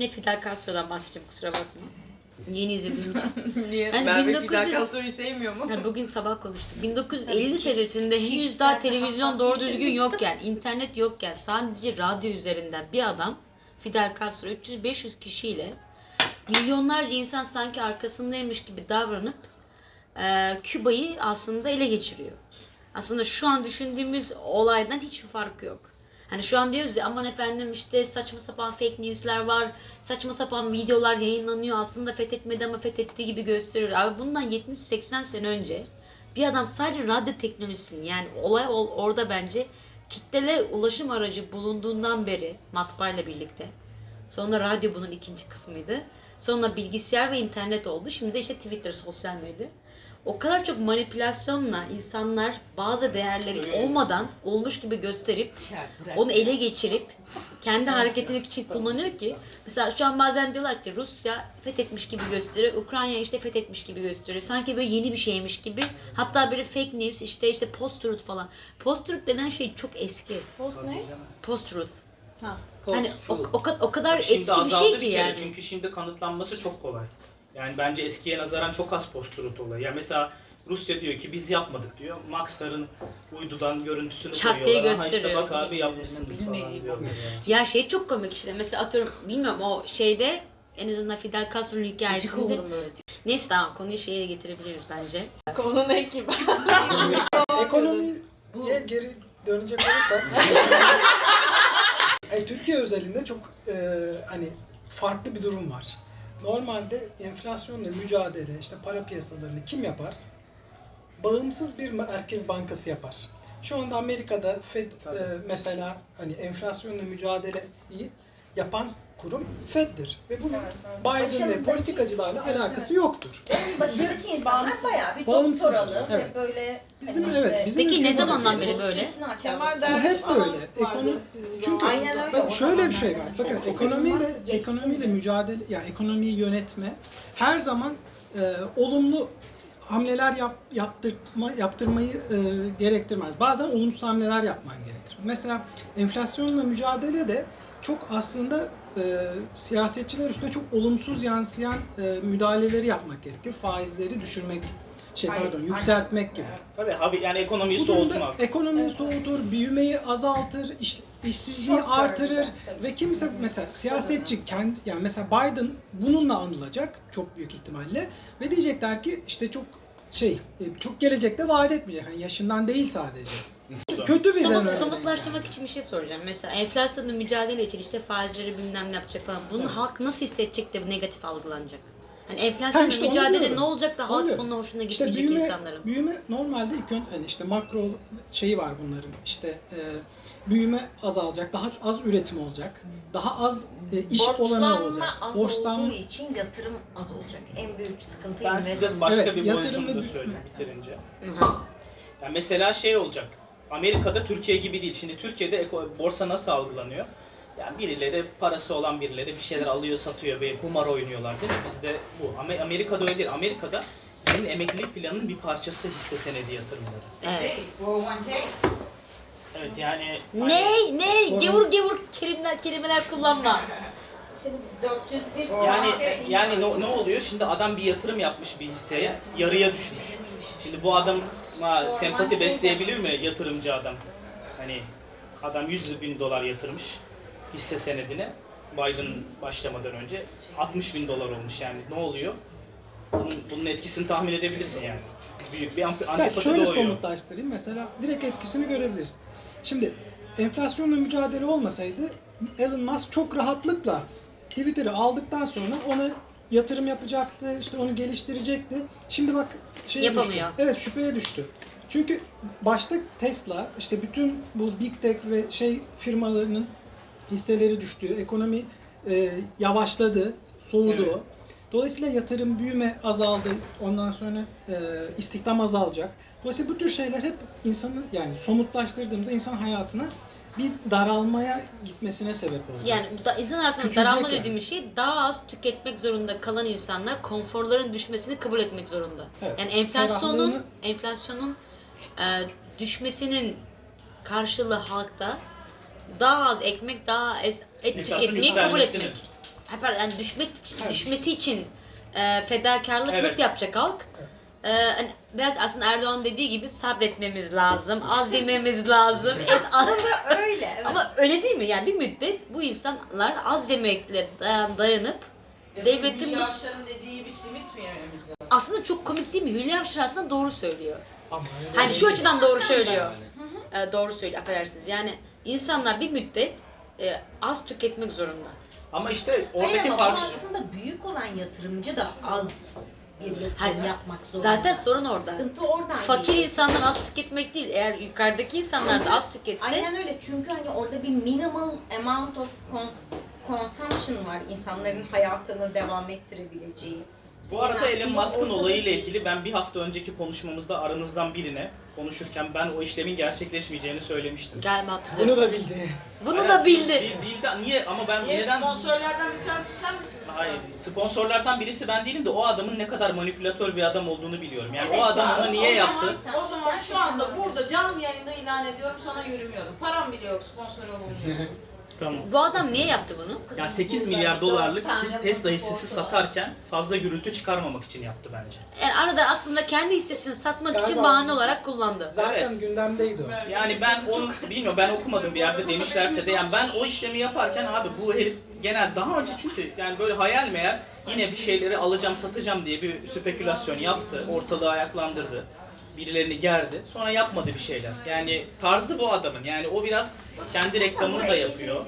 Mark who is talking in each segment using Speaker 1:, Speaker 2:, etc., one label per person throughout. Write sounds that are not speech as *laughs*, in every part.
Speaker 1: yine Fidel Castro'dan bahsedeceğim kusura bakma. Yeni izlediğim için. *laughs*
Speaker 2: Niye?
Speaker 1: Yani
Speaker 2: Merve
Speaker 1: 1900
Speaker 2: Fidel Castro'yu sevmiyor mu?
Speaker 1: Yani bugün sabah konuştuk. 1950
Speaker 3: Hiç-
Speaker 1: senesinde henüz daha televizyon doğru düzgün
Speaker 3: yok.
Speaker 1: yokken, internet yokken sadece radyo üzerinden bir adam Fidel Castro 300-500 kişiyle milyonlarca insan sanki arkasındaymış gibi davranıp e, Küba'yı aslında ele geçiriyor. Aslında şu an düşündüğümüz olaydan hiçbir farkı yok. Hani şu an diyoruz ya aman efendim işte saçma sapan fake news'ler var, saçma sapan videolar yayınlanıyor aslında fethetmedi ama fethettiği gibi gösteriyor. Abi bundan 70-80 sene önce bir adam sadece radyo teknolojisini yani olay ol- orada bence kitlele ulaşım aracı bulunduğundan beri matbaayla birlikte. Sonra radyo bunun ikinci kısmıydı. Sonra bilgisayar ve internet oldu. Şimdi de işte Twitter, sosyal medya. O kadar çok manipülasyonla insanlar bazı değerleri olmadan olmuş gibi gösterip onu ele geçirip kendi hareketini için kullanıyor ki mesela şu an bazen diyorlar ki Rusya fethetmiş gibi gösteriyor, Ukrayna işte fethetmiş gibi gösteriyor. Sanki böyle yeni bir şeymiş gibi. Hatta böyle fake news işte işte post truth falan. Post truth denen şey çok eski.
Speaker 3: Post ne?
Speaker 1: Post truth.
Speaker 3: Ha.
Speaker 1: Hani o, o, o kadar
Speaker 4: Şimdi
Speaker 1: eski bir şey ki yani.
Speaker 4: çünkü şimdi kanıtlanması çok kolay. Yani bence eskiye nazaran çok az post-truth olayı. Yani mesela Rusya diyor ki biz yapmadık diyor. Maxar'ın uydudan görüntüsünü
Speaker 1: Çat diye
Speaker 4: koyuyorlar. Ha işte
Speaker 1: gösteriyor.
Speaker 4: bak abi yapmışsınız falan diyorlar yani.
Speaker 1: Ya şey çok komik işte. Mesela atıyorum bilmiyorum o şeyde en azından Fidel Castro'nun hikayesinde. Neyse tamam konuyu şeye getirebiliriz bence.
Speaker 3: Konu ne ki? *laughs*
Speaker 5: Ekonomiye geri dönecek olursak *laughs* yani Türkiye özelinde çok e, hani farklı bir durum var. Normalde enflasyonla mücadele, işte para piyasalarını kim yapar? Bağımsız bir merkez bankası yapar. Şu anda Amerika'da Fed e, mesela hani enflasyonla mücadeleyi yapan kurum Fed'dir ve bunun
Speaker 3: Evet, evet.
Speaker 5: Biden ve politikacılarla
Speaker 6: Evet,
Speaker 5: alakası yoktur.
Speaker 6: En başındaki insanlar
Speaker 3: Bağımsız.
Speaker 6: bayağı bir
Speaker 5: Bağımsız.
Speaker 6: doktoralı
Speaker 5: Evet.
Speaker 6: ve böyle
Speaker 5: Bizim
Speaker 6: hani
Speaker 5: evet
Speaker 6: işte-
Speaker 5: bizim
Speaker 1: Peki ne zamandan beri böyle?
Speaker 3: Kemal Derviş
Speaker 5: hep böyle.
Speaker 3: vardı
Speaker 5: Ekonomi- Çünkü.
Speaker 6: Aynen öyle.
Speaker 5: Bak şöyle bir şey var. Bakın ekonomiyle ekonomiyle mücadele yani ekonomiyi yönetme her zaman e, olumlu hamleler yap, yaptırma yaptırmayı e, gerektirmez. Bazen olumsuz hamleler yapman gerekir. Mesela enflasyonla mücadele de çok aslında e, siyasetçiler üstüne çok olumsuz yansıyan e, müdahaleleri yapmak gerekir. Faizleri düşürmek, şey
Speaker 6: Hayır,
Speaker 5: pardon, yükseltmek gibi.
Speaker 4: Tabii abi yani ekonomiyi
Speaker 5: Bu
Speaker 4: soğutmak.
Speaker 5: ekonomiyi
Speaker 6: Evet.
Speaker 5: soğutur, büyümeyi azaltır, iş, işsizliği
Speaker 6: Şok
Speaker 5: artırır
Speaker 6: tabii.
Speaker 5: ve kimse mesela siyasetçi kendi yani mesela Biden bununla anılacak çok büyük ihtimalle ve diyecekler ki işte çok şey e, çok gelecekte vaat etmeyecek. Hani yaşından değil sadece. Kötü bir
Speaker 1: Somut,
Speaker 5: örnek.
Speaker 1: somutlaştırmak için bir şey soracağım. Mesela enflasyonla mücadele için işte faizleri bilmem ne yapacak falan. Bunu
Speaker 5: Evet.
Speaker 1: halk nasıl hissedecek de bu negatif algılanacak? Hani enflasyonla
Speaker 5: Ha işte onu
Speaker 1: mücadele
Speaker 5: diyorum.
Speaker 1: ne olacak da halk
Speaker 5: Onu
Speaker 1: bunun hoşuna
Speaker 5: İşte
Speaker 1: gitmeyecek
Speaker 5: büyüme,
Speaker 1: insanların?
Speaker 5: büyüme normalde ilk ön, hani işte makro şeyi var bunların. İşte e, büyüme azalacak, daha az üretim olacak, daha az e, iş
Speaker 6: Borçlanma
Speaker 5: olacak.
Speaker 6: az
Speaker 5: Borçlanma
Speaker 6: olduğu için yatırım az olacak. En büyük sıkıntı
Speaker 4: Ben size başka
Speaker 5: Evet,
Speaker 4: bir
Speaker 5: yatırım
Speaker 4: boyutunu da söyleyeyim bitirince.
Speaker 1: Hı hı.
Speaker 4: Yani mesela şey olacak. Amerika'da Türkiye gibi değil. Şimdi Türkiye'de borsa nasıl algılanıyor? Yani birileri parası olan birileri bir şeyler alıyor, satıyor ve kumar oynuyorlar değil mi? Bizde bu. Ama Amerika'da öyle değil. Amerika'da senin emeklilik planının bir parçası hisse senedi yatırımları.
Speaker 1: Evet.
Speaker 3: Şey, 401k.
Speaker 4: Evet yani hani-
Speaker 1: Ne ne gevur gevur kelimeler kelimeler kullanma.
Speaker 6: Şimdi 401
Speaker 4: Yani yani ne, ne oluyor? Şimdi adam bir yatırım yapmış bir hisseye, yarıya düşmüş. Şimdi bu adama sempati besleyebilir mi yatırımcı adam? Hani adam 100 bin dolar yatırmış hisse senedine Biden başlamadan önce 60 bin dolar olmuş yani ne oluyor? Bunun, bunun etkisini tahmin edebilirsin yani. Büyük bir antipati
Speaker 5: şöyle
Speaker 4: doğuyor.
Speaker 5: somutlaştırayım. Mesela direkt etkisini görebilirsin. Şimdi enflasyonla mücadele olmasaydı Elon Musk çok rahatlıkla Twitter'ı aldıktan sonra ona yatırım yapacaktı, işte onu geliştirecekti. Şimdi bak şeye
Speaker 1: Yapamıyor.
Speaker 5: düştü. Evet şüpheye düştü. Çünkü başta Tesla, işte bütün bu Big Tech ve şey firmalarının hisseleri düştü. Ekonomi e, yavaşladı, soğudu.
Speaker 4: Evet.
Speaker 5: Dolayısıyla yatırım, büyüme azaldı. Ondan sonra e, istihdam azalacak. Dolayısıyla bu tür şeyler hep insanın yani somutlaştırdığımızda insan hayatına bir daralmaya gitmesine sebep oluyor.
Speaker 1: Yani bu da hayatında
Speaker 5: Küçülecek
Speaker 1: daralma
Speaker 5: yani.
Speaker 1: dediğimiz şey daha az tüketmek zorunda kalan insanlar konforların düşmesini kabul etmek zorunda.
Speaker 5: Evet.
Speaker 1: Yani enflasyonun
Speaker 5: Ferahlığını-
Speaker 1: enflasyonun e, düşmesinin karşılığı halkta daha az ekmek, daha az et tüketmeyi kabul etmek. Hatta yani düşmek
Speaker 5: Evet.
Speaker 1: düşmesi için e, fedakarlık
Speaker 4: Evet.
Speaker 1: nasıl yapacak halk? E, hani biraz aslında Erdoğan dediği gibi sabretmemiz lazım, az yememiz lazım. *laughs* et
Speaker 6: Aslında öyle. evet.
Speaker 1: Ama öyle değil mi? Yani bir müddet bu insanlar az yemekle dayan- dayanıp devletin
Speaker 2: Hülya
Speaker 1: bu
Speaker 2: Avşar'ın dediği bir simit mi yememiz lazım?
Speaker 1: aslında çok komik değil mi? Hülya Avşar aslında doğru söylüyor.
Speaker 5: Ama
Speaker 1: Hani şu açıdan doğru söylüyor. E, doğru söylüyor, affedersiniz. Yani insanlar bir müddet e, az tüketmek zorunda.
Speaker 4: Ama işte
Speaker 6: Hayır
Speaker 4: oradaki
Speaker 6: ama
Speaker 4: fark
Speaker 6: aslında büyük olan yatırımcı da az bir yatırım
Speaker 1: Hayır.
Speaker 6: yapmak zorunda.
Speaker 1: Zaten sorun orada.
Speaker 6: Sıkıntı oradan
Speaker 1: Fakir
Speaker 6: geliyor.
Speaker 1: insanlar az tüketmek değil. Eğer yukarıdaki insanlar da az tüketse
Speaker 6: Aynen öyle çünkü hani orada bir minimal amount of cons- consumption var insanların hayatını devam ettirebileceği.
Speaker 4: Bu arada
Speaker 6: Yani
Speaker 4: Elon Musk'ın olayıyla ilgili ben bir hafta önceki konuşmamızda aranızdan birine konuşurken ben o işlemin gerçekleşmeyeceğini söylemiştim.
Speaker 1: galiba hatırlıyorum.
Speaker 5: Bunu da bildi.
Speaker 1: Bunu
Speaker 4: Hayır,
Speaker 1: da bildi.
Speaker 4: Bil- bildi. Niye? Ama ben
Speaker 2: Niye
Speaker 4: neden...
Speaker 2: sponsorlardan bir tanesi sen misin?
Speaker 4: Hayır. Sponsorlardan birisi ben değilim de o adamın ne kadar manipülatör bir adam olduğunu biliyorum. Yani
Speaker 6: Evet
Speaker 4: o adam onu niye
Speaker 2: o
Speaker 4: yaptı?
Speaker 2: Zaman, o zaman şu anda burada canlı yayında ilan ediyorum sana yürümüyorum. Param bile yok sponsor olmuyor. *laughs*
Speaker 4: Tamam.
Speaker 1: Bu adam niye yaptı bunu?
Speaker 4: Yani 8 milyar dolarlık biz Tesla hissesi satarken fazla gürültü çıkarmamak için yaptı bence.
Speaker 1: Yani arada aslında kendi hissesini satmak için
Speaker 5: Galiba-
Speaker 1: bahane olarak kullandı.
Speaker 5: Zaten
Speaker 4: Evet.
Speaker 5: gündemdeydi o.
Speaker 4: Yani ben onu bilmiyorum ben okumadım bir yerde demişlerse de yani ben o işlemi yaparken abi bu herif genel daha önce çünkü yani böyle hayal meyal yine bir şeyleri alacağım satacağım diye bir spekülasyon yaptı. Ortalığı ayaklandırdı. Birilerini gerdi. Sonra yapmadı bir şeyler. Yani tarzı bu adamın. Yani o biraz kendi reklamını da yapıyor.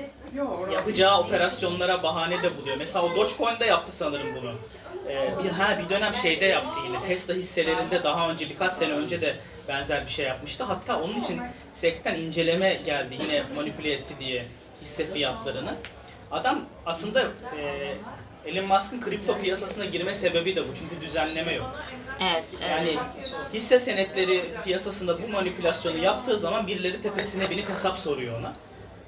Speaker 4: Yapacağı operasyonlara bahane de buluyor. Mesela o Dogecoin'de yaptı sanırım bunu. Ee, bir, ha, bir dönem şeyde yaptı yine. Tesla hisselerinde daha önce birkaç sene önce de benzer bir şey yapmıştı. Hatta onun için SEC'ten inceleme geldi yine manipüle etti diye hisse fiyatlarını. Adam aslında e, Elon Musk'ın kripto piyasasına girme sebebi de bu. Çünkü düzenleme yok.
Speaker 1: Evet, evet.
Speaker 4: Yani hisse senetleri piyasasında bu manipülasyonu yaptığı zaman birileri tepesine binip hesap soruyor ona.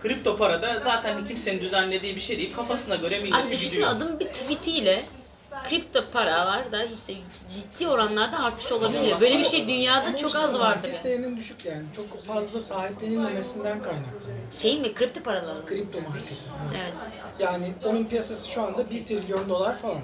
Speaker 4: Kripto para da zaten kimsenin düzenlediği bir şey değil. Kafasına göre millet
Speaker 1: Abi düşünsene
Speaker 4: gidiyor.
Speaker 1: adamın bir tweetiyle kripto paralar da işte ciddi oranlarda artış olabiliyor. Böyle bir şey dünyada
Speaker 5: Ama
Speaker 1: çok
Speaker 5: işte
Speaker 1: az vardır.
Speaker 5: Market değerinin düşük yani. Çok fazla sahiplenilmemesinden kaynaklanıyor.
Speaker 1: Şey mi? Kripto paralar mı?
Speaker 5: Kripto marketi. ha.
Speaker 1: Evet.
Speaker 5: Yani onun piyasası şu anda 1 trilyon dolar falan.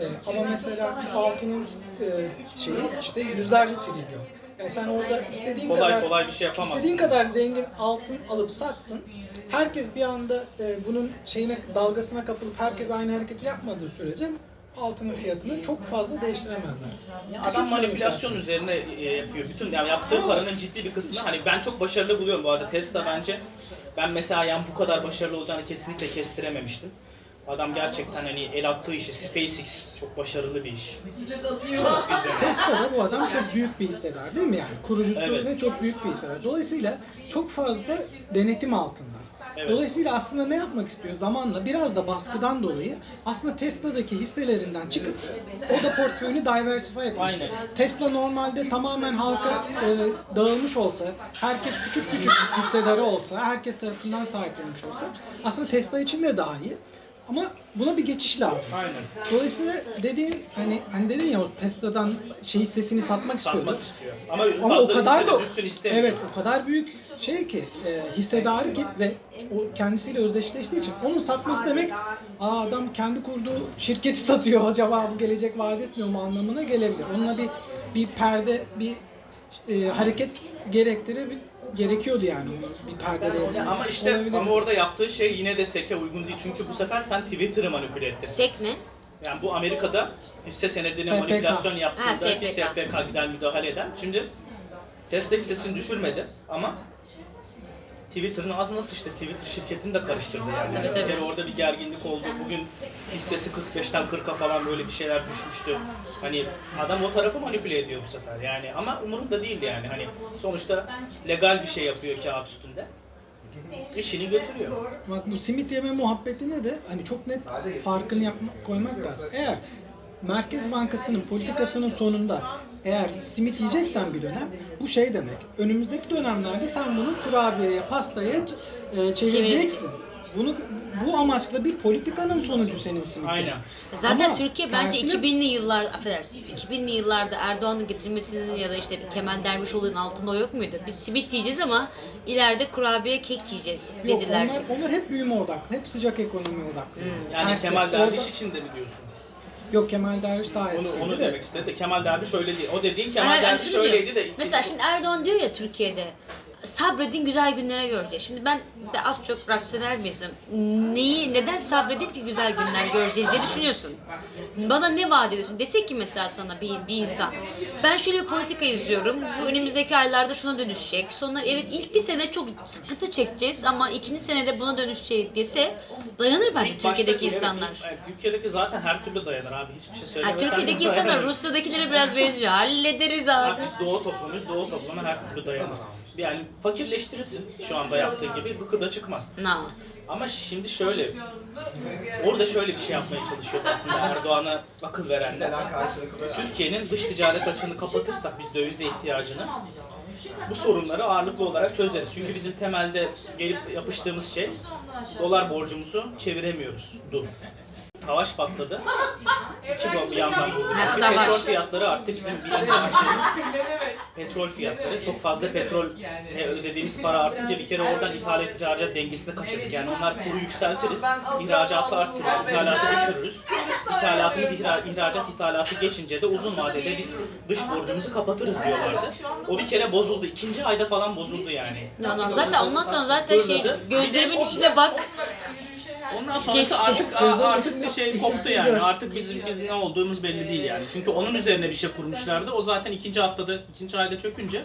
Speaker 5: Ee, ama mesela altının e, şeyi işte yüzlerce trilyon. Yani sen orada istediğin
Speaker 4: Kolay
Speaker 5: kadar
Speaker 4: kolay bir şey yapamazsın.
Speaker 5: istediğin kadar zengin altın alıp satsın. Herkes bir anda e, bunun şeyine dalgasına kapılıp herkes aynı hareketi yapmadığı sürece altının fiyatını çok fazla değiştiremezler.
Speaker 4: Adam manipülasyon üzerine e, yapıyor. Bütün yani yaptığı paranın ciddi bir kısmı hani ben çok başarılı buluyorum bu arada Tesla bence. Ben mesela yani bu kadar başarılı olacağını kesinlikle kestirememiştim. Adam gerçekten hani el attığı işi SpaceX çok başarılı bir iş. Çok güzel.
Speaker 5: Tesla'da bu adam çok büyük bir hissedar değil mi yani? Kurucusu
Speaker 4: Evet.
Speaker 5: ve çok büyük bir hissedar. Dolayısıyla çok fazla denetim altında.
Speaker 4: Evet.
Speaker 5: Dolayısıyla aslında ne yapmak istiyor? Zamanla biraz da baskıdan dolayı aslında Tesla'daki hisselerinden çıkıp o da portföyünü diversify etmiş.
Speaker 4: Aynen.
Speaker 5: Tesla normalde tamamen halka e, dağılmış olsa, herkes küçük küçük hissedarı olsa, herkes tarafından sahiplenmiş olsa aslında Tesla için de daha iyi. Ama buna bir geçiş lazım.
Speaker 4: Aynen.
Speaker 5: Dolayısıyla dediğin hani hani dedin ya o Tesla'dan şey hissesini satmak istiyordu.
Speaker 4: Satmak istiyor. Ama,
Speaker 5: Ama
Speaker 4: fazla
Speaker 5: o kadar da
Speaker 4: düşsün istemiyor.
Speaker 5: evet o kadar büyük şey ki e, hissedarı ki ve o kendisiyle özdeşleştiği için onun satması demek aa adam kendi kurduğu şirketi satıyor acaba bu gelecek vaat etmiyor mu anlamına gelebilir. Onunla bir bir perde bir e, hareket gerektirebil gerekiyordu yani bir.
Speaker 4: Ya ama işte
Speaker 5: Olabilir.
Speaker 4: ama orada yaptığı şey yine de SEC'e uygun değil. Çünkü bu sefer sen Twitter'ı manipüle ettin.
Speaker 1: Sek ne?
Speaker 4: Yani bu Amerika'da hisse senedine
Speaker 5: SPK.
Speaker 4: manipülasyon
Speaker 1: Ha,
Speaker 4: yaptığında ki
Speaker 1: SPK.
Speaker 4: SPK gider müdahale eden. Şimdi Tesla hissesini düşürmedi ama Twitter'ın ağzına sıçtı. Twitter şirketini de karıştırdı yani.
Speaker 1: Tabii,
Speaker 4: Bir
Speaker 1: tabii.
Speaker 4: kere orada bir gerginlik oldu. Bugün hissesi 45'ten 40'a falan böyle bir şeyler düşmüştü. Hani adam o tarafı manipüle ediyor bu sefer yani. Ama umurunda değildi yani. Hani sonuçta legal bir şey yapıyor kağıt üstünde. İşini götürüyor.
Speaker 5: Bak bu simit yeme muhabbetine de hani çok net farkını yapmak, koymak lazım. Eğer Merkez Bankası'nın politikasının sonunda eğer simit yiyeceksen bir dönem bu şey demek. Önümüzdeki dönemlerde sen bunu kurabiyeye, pastaya e, çevireceksin. bunu bu amaçla bir politikanın sonucu senin simitin.
Speaker 4: Aynen.
Speaker 1: Zaten
Speaker 5: Ama
Speaker 1: Türkiye bence
Speaker 5: tersine-
Speaker 1: 2000'li yıllar affedersin 2000'li yıllarda Erdoğan'ın getirmesinin ya da işte Kemal Dervişoğlu'nun altında o yok muydu? Biz simit yiyeceğiz ama ileride kurabiye kek yiyeceğiz
Speaker 5: Yok
Speaker 1: dediler.
Speaker 5: onlar, onlar hep büyüme odaklı, hep sıcak ekonomi odaklı.
Speaker 1: Hmm.
Speaker 4: Yani
Speaker 5: Tersi,
Speaker 4: Kemal
Speaker 5: orada-
Speaker 4: Derviş için de mi diyorsun?
Speaker 5: Yok Kemal Derviş daha
Speaker 4: Onu,
Speaker 5: eskiydi
Speaker 4: onu
Speaker 5: de.
Speaker 4: demek istedi de Kemal Derviş öyle değil. O dediğin Kemal Derviş öyleydi de.
Speaker 1: Mesela şimdi Erdoğan diyor ya Türkiye'de sabredin güzel günlere göreceğiz. Şimdi ben de az çok rasyonel bir insanım. Neyi, neden sabredip ki güzel günler göreceğiz diye düşünüyorsun. Bana ne vaat ediyorsun? Desek ki mesela sana bir, bir insan. Ben şöyle bir politika izliyorum. Bu önümüzdeki aylarda şuna dönüşecek. Sonra evet ilk bir sene çok sıkıntı çekeceğiz ama ikinci senede buna dönüşecek dese dayanır bence Türkiye'deki
Speaker 4: evet,
Speaker 1: insanlar.
Speaker 4: evet, Türkiye'deki zaten her türlü dayanır abi. Hiçbir şey
Speaker 1: Ha,
Speaker 4: söylemesen.
Speaker 1: Türkiye'deki insanlar Rusya'dakilere biraz benziyor. Hallederiz abi.
Speaker 4: Abi biz doğu toplumuyuz. Doğu toplumu her türlü dayanır. Yani fakirleştirirsin şu anda yaptığı gibi gıkı da çıkmaz.
Speaker 1: Na.
Speaker 4: Ama şimdi şöyle, orada şöyle bir şey yapmaya çalışıyor aslında Erdoğan'a akıl verenler. Türkiye'nin dış ticaret açığını kapatırsak biz dövize ihtiyacını bu sorunları ağırlıklı olarak çözeriz. Çünkü bizim temelde gelip yapıştığımız şey dolar borcumuzu çeviremiyoruz. Dur. Savaş patladı. *laughs* İki bu- bir yandan
Speaker 1: savaş.
Speaker 4: Petrol fiyatları arttı. Bizim birinci açığımız *laughs* petrol fiyatları. Çok fazla petrol e, ödediğimiz para artınca bir kere oradan ithalat ihracat dengesini kaçırdık. Yani onlar kuru yükseltiriz, ihracatı arttırırız, ithalatı düşürürüz. *laughs* İthalatımız ihra, ihracat ithalatı geçince de uzun vadede biz dış borcumuzu kapatırız diyorlardı. O bir kere bozuldu. İkinci ayda falan bozuldu yani.
Speaker 1: Zaten ondan sonra zaten şey gözlerimin içine bak.
Speaker 4: Ondan sonrası artık artık bir şey koptu yani.
Speaker 5: gör.
Speaker 4: Artık bizim biz ne olduğumuz belli değil yani. Çünkü onun üzerine bir şey kurmuşlardı. O zaten ikinci haftada, ikinci ayda çökünce